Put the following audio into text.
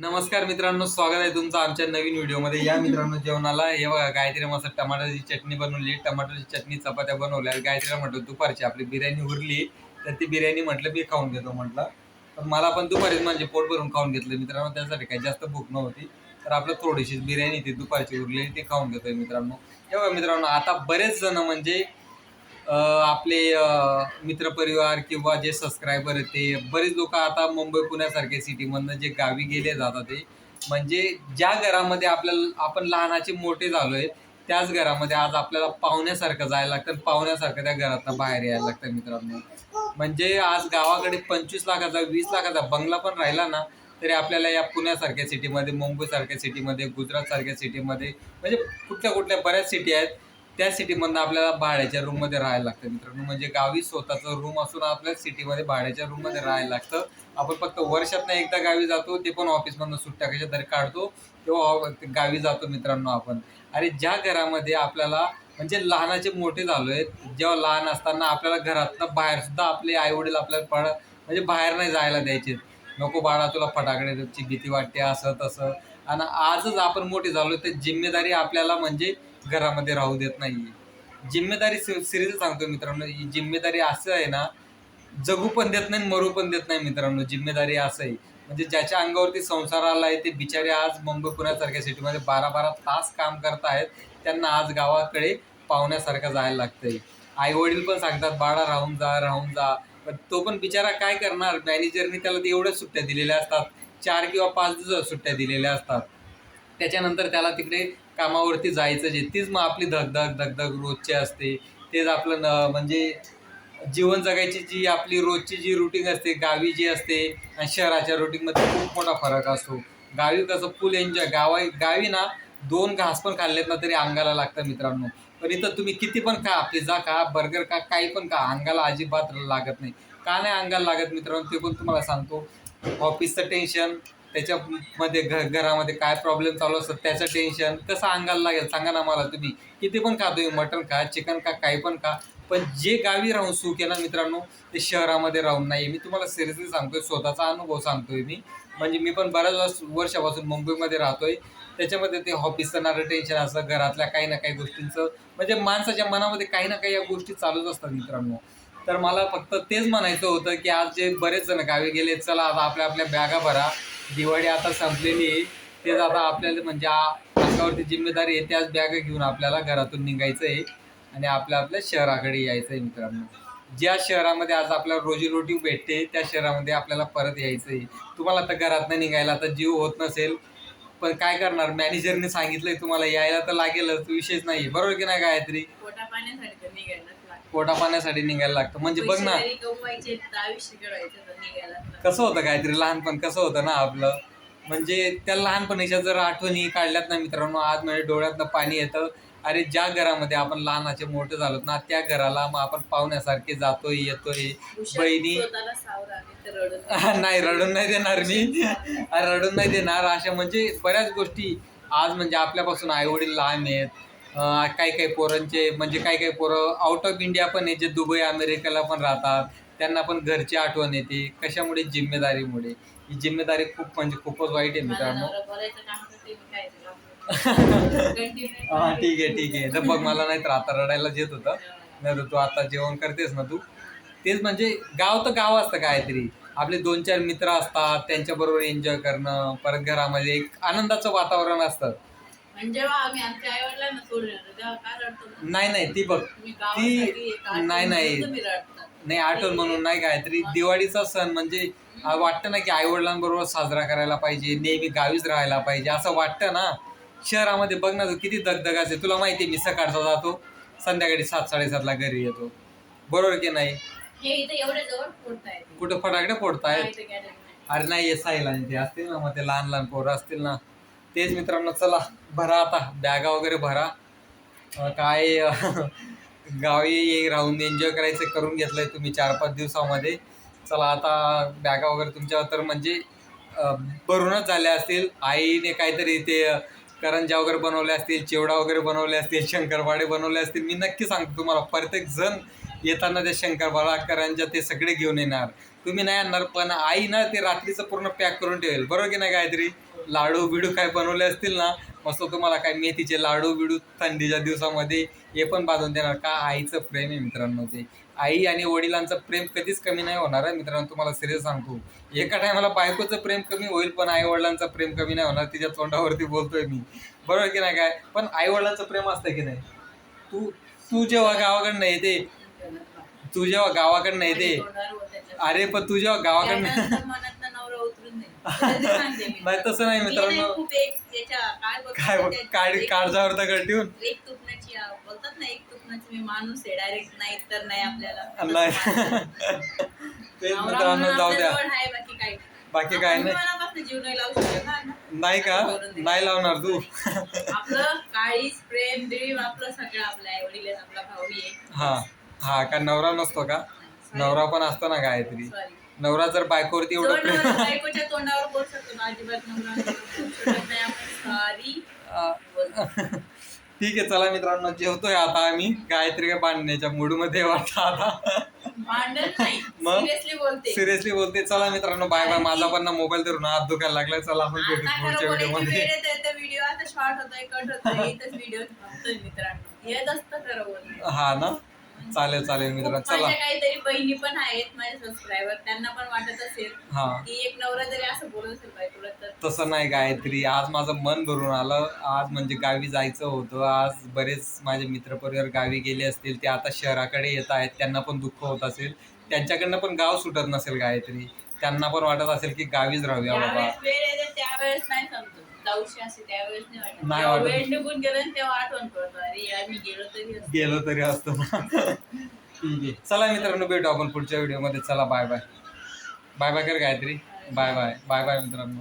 नमस्कार मित्रांनो स्वागत आहे तुमचं आमच्या नवीन व्हिडिओमध्ये. या मित्रांनो जेवणाला हे बघा गायत्री मस्त टमाटरची चटणी बनवली. टमाटरची चटणी चपात्या बनवल्या. गायत्रीला म्हटलं दुपारची आपली बिर्याणी उरली. तर ती बिर्याणी म्हटलं मी खाऊन घेतो म्हटलं. पण मला पण दुपारीच म्हणजे पोट भरून खाऊन घेतलं. मित्रांनो त्यासाठी काही जास्त भूक नव्हती. तर आपलं थोडीशी बिर्याणी ती दुपारची उरलेली ती खाऊन घेतोय मित्रांनो. हे बघा मित्रांनो आता बरेच जण म्हणजे आपले मित्रपरिवार किंवा जे सबस्क्रायबर आहेत ते बरेच लोक आता मुंबई पुण्यासारख्या सिटीमधनं जे गावी गेले जातात ते म्हणजे ज्या घरामध्ये आपल्याला आपण लहानाचे मोठे झालो आहे त्याच घरामध्ये आज आपल्याला पाहुण्यासारखं जायला लागतं पाहुण्यासारखं त्या घरातनं बाहेर यायला लागतं मित्रांनो. म्हणजे आज गावाकडे पंचवीस लाखाचा वीस लाखाचा बंगला पण राहिला ना तरी आपल्याला या पुण्यासारख्या सिटीमध्ये मुंबईसारख्या सिटीमध्ये गुजरातसारख्या सिटीमध्ये म्हणजे कुठल्या कुठल्या बऱ्याच सिटी आहेत त्या सिटीमधनं आपल्याला भाड्याच्या रूममध्ये राहायला लागतं मित्रांनो. म्हणजे गावी स्वतःचं रूम असून आपल्याला सिटीमध्ये भाड्याच्या रूममध्ये राहायला लागतं. आपण फक्त वर्षातनं एकदा गावी जातो ते पण ऑफिसमधनं सुट्ट्या कशा तरी काढतो तेव्हा गावी जातो मित्रांनो आपण. आणि ज्या घरामध्ये आपल्याला म्हणजे लहानाचे मोठे झालो आहेत जेव्हा लहान असताना आपल्याला घरातनं बाहेरसुद्धा आपले आईवडील आपल्याला पड म्हणजे बाहेर नाही जायला द्यायचे. नको बाळा तुला फटाकड्याची भीती वाटते असं तसं. आणि आजच आपण मोठे झालो तर जिम्मेदारी आपल्याला म्हणजे घरामध्ये राहू देत नाही जिम्मेदारी सिरीज सांगतो मित्रांनो ही जिम्मेदारी असं आहे ना जगू पण देत नाही मरू पण देत नाही मित्रांनो जिम्मेदारी असं आहे. म्हणजे ज्याच्या अंगावरती संसार आहे ते बिचारे आज मुंबई पुण्यासारख्या सिटीमध्ये बारा बारा तास काम करत आहेत त्यांना आज गावाकडे पाहुण्यासारखं जायला लागतंय. आई वडील पण सांगतात बाळा राहून जा राहून जा. पण तो पण बिचारा काय करणार? मॅनेजरने त्याला ते एवढ्या सुट्ट्या दिलेल्या असतात. चार किंवा पाच दिवस सुट्ट्या दिलेल्या असतात. त्याच्यानंतर त्याला तिकडे कामावरती जायचं जे तीच मग आपली धगधग धगधग रोजची असते. तेच आपलं न म्हणजे जीवन जगायची जी आपली रोजची जी रुटीन असते गावी जी असते आणि शहराच्या रुटीनमध्ये खूप मोठा फरक असतो. गावी कसं फुल एन्जॉय गावा गावी ना दोन घास पण खाल्लेत ना तरी अंगाला लागतं मित्रांनो. पण इथं तुम्ही किती पण खा पिझ्झा खा बर्गर खा काही पण खा अंगाला अजिबात लागत नाही. का नाही अंगाला लागत मित्रांनो ते पण तुम्हाला सांगतो. ऑफिसचं टेन्शन त्याच्यामध्ये घ घरामध्ये काय प्रॉब्लेम चालू असतात त्याचं टेन्शन कसं अंगाला लागेल. सांगा ना मला तुम्ही. किती पण खा तुम्ही मटण खा चिकन खा काही पण खा. पण जे गावी राहून सुख आहे ना मित्रांनो ते शहरामध्ये राहून नाही मी तुम्हाला सिरियसली सांगतोय स्वतःचा अनुभव सांगतोय मी. म्हणजे मी पण बऱ्याच वर्ष वर्षापासून मुंबईमध्ये राहतोय. त्याच्यामध्ये ते ऑफिसचं नारं टेन्शन असं घरातल्या काही ना काही गोष्टींचं. म्हणजे माणसाच्या मनामध्ये काही ना काही या गोष्टी चालूच असतात मित्रांनो. तर मला फक्त तेच म्हणायचं होतं की आज जे बरेच जण गावी गेले चला आता आपल्या आपल्या बॅगा भरा. दिवाळी आता संपलेली आहे. तेच आता आपल्याला म्हणजे आ- अंगावरती जिम्मेदारी आहे त्याच बॅगा घेऊन आपल्याला घरातून निघायचं आहे आणि आपल्या आपल्या शहराकडे यायचं आहे मित्रांनो. ज्या शहरामध्ये आज आपल्याला रोजीरोटी भेटते त्या शहरामध्ये आपल्याला परत यायचं आहे तुम्हाला आता घरातनं निघायला आता जीव होत नसेल. पण काय करणार? मॅनेजरने सांगितलंय तुम्हाला यायला तर लागेलच विषयच नाही बरोबर की नाही गायत्री? पोटा पाण्यासाठी निघायला लागतं. म्हणजे बघ ना. पैसे कमवायचे आयुष्य तर. कसं होतं काहीतरी लहानपण कसं होतं ना आपलं. म्हणजे त्या लहानपणीच्या जर आठवणी काढल्यात ना मित्रांनो आज म्हणजे डोळ्यातनं पाणी येतं. अरे ज्या घरामध्ये आपण लहानाचे मोठे झालोत ना त्या घराला मग आपण पाहुण्यासारखे जातोय येतोय. बहिणी नाही रडून नाही देणार मी. रडून नाही देणार. अशा म्हणजे बऱ्याच गोष्टी आज म्हणजे आपल्यापासून आई वडील लहान आहेत. काही काही पोरांचे म्हणजे काही काही पोरं आउट ऑफ इंडिया पण आहे जे दुबई अमेरिकेला पण राहतात. त्यांना पण घरची आठवण येते. कशामुळे? जिम्मेदारीमुळे. ही जिम्मेदारी खूप म्हणजे खूपच वाईट आहे मित्रांनो. हा ठीक आहे ठीक आहे. तर बघ मला नाही तर आता रडायला येत होतं. नाही तू आता जेवण करतेस ना तू. तेच म्हणजे गाव तर गाव असतं काहीतरी. आपले दोन चार मित्र असतात त्यांच्याबरोबर एन्जॉय करणं परत घरामध्ये एक आनंदाचं वातावरण असतं. जेव्हा आम्ही आमच्या आई वडिलांना सोडून येतो तेव्हा काय रडतो ना? नाही नाही ती बघ तुम्ही ती गावासाठी एक आठवण नाही नाही. म्हणून तुम्ही रडता. नाही आठवण म्हणून नाही काहीतरी दिवाळीचा सण म्हणजे आ, वाटतं ना की आई वडिलांबरोबर साजरा करायला पाहिजे नेहमी गावीच राहायला पाहिजे असं वाटतं ना? शहरामध्ये बघ ना तू किती दगदग असते तुला माहिती आहे मी सकाळचा जातो संध्याकाळी सात साडेसातला घरी येतो. बरोबर की नाही? हे इथं एवढ्या जवळ फोडतायत कुठं फटाकडे फोडतायत. अरे नाही हे साईला ते असतील ना मग ते लहान लहान पोरं असतील ना तेच मित्रांनो चला भरा आता. बॅगा वगैरे भरा. काय गावी राहून एन्जॉय करायचं करून घेतलंय तुम्ही चार पाच दिवसामध्ये. चला आता बॅगा वगैरे तुमच्या तर म्हणजे भरूनच झाल्या असतील. आईने काहीतरी ते करंजा वगैरे बनवले असतील चिवडा वगैरे बनवले असतील शंकरपाडे बनवले असतील. मी नक्की सांगतो तुम्हाला प्रत्येक जण येताना ते शंकरपाळा करंजा ते सगळे घेऊन येणार. तुम्ही नाही आणणार पण आई ना ते रात्रीचं पूर्ण पॅक करून ठेवेल. बरोबर की नाही काहीतरी लाडू बिडू काय बनवले असतील ना मस्त तुम्हाला काय मेथीचे लाडू बिडू थंडीच्या दिवसामध्ये हे पण बांधून देणार का? आईचं प्रेम आहे मित्रांनो ते. आई आणि वडिलांचं प्रेम कधीच कमी नाही होणार आहे मित्रांनो तुम्हाला सिरियस सांगतो. एका टायमाला बायकोचं प्रेम कमी होईल पण आई वडिलांचं प्रेम कमी नाही होणार तिच्या तोंडावरती बोलतोय मी. बरोबर की नाही काय? पण आई वडिलांचं प्रेम असतं की नाही? तू तू जेव्हा गावाकडनं येते तू जेव्हा गावाकडनं येते. अरे पण तू जेव्हा गावाकडनं नाही तसं नाही मित्रांनो. नाही खूप एक याच्या काय बोलतात काय त्या- काढ एक- काळजावर दगड ठेवून एक तुपण्याची आ, बोलतात ना एक तुपण्याची मी माणूस आहे डायरेक्ट नाही तर नाही आपल्याला. नाही. तेच नवरा मित्रांनो म्हणून जाऊ द्या. आहे, बाकी काय बाकी काय आपण नाही. मनापासून जीव नाही लावू शकत ना. नाही का? दे. नाही लावणार तू. आपलं काळीच प्रेम ड्रीम आपलं सगळं आपलं आई वडील आपला भाऊ आहे. हा. हा का नवरा नसतो का? नवरा पण असतो ना गायत्री. नवरा जर बायकोवरती एवढं प्रेम नवरा बायकोच्या तोंडावर बोलू शकतो ना अजिबात नवरा बोलू शकत नाही. आपण सॉरी आ, ठीक आहे चला मित्रांनो जेवतोय आता आम्ही. गायत्री काय बांधण्याच्या मूडमध्ये वाटतं आता. भांडण नाही. मग? सिरियसली बोलते. सिरियसली बोलते. चला मित्रांनो बाय बाय. माझा पण ना मोबाईल धरून हात दुखायला लागलाय. चला आपण भेटू आता पुढच्या खरं व्हिडिओ बोलायची मध्ये वेळ येते तर व्हिडिओ आता शॉर्ट होतोय कट होतोय इथंच व्हिडिओ थांबतोय मित्रांनो. येत असतं खरं बोलणं हा ना? चालेल चालेल मित्रांनो चला माझ्या काहीतरी बहिणी पण आहेत माझे सबस्क्रायबर त्यांना पण वाटत असेल हा. की एक नवरा जरी असं बोलत असेल तर. तसं नाही गायत्री आज माझं मन भरून आलं. आज म्हणजे गावी जायचं होतं. आज बरेच माझे मित्रपरिवार गावी गेले असतील ते आता शहराकडे येत आहेत. त्यांना पण दुःख होत असेल. त्यांच्याकडनं पण गाव सुटत नसेल गायत्री. त्यांना पण वाटत असेल की गावीच राहूया बाबा. त्यावेळेस वेळ येते त्यावेळेस नाही समजत. जाऊशी असे त्यावेळेस नाही वाटत. नाही जेव्हा वाटत. वेळ निघून गेलं तेव्हा आठवण करतो अरे गेलो तरी असतं. गेलो तरी असतो. ठीक आहे. चला मित्रांनो भेटू आपण पुढच्या व्हिडिओमध्ये चला बाय बाय बाय बाय कर Gayatri. Bye bye bye bye मित्रांनो.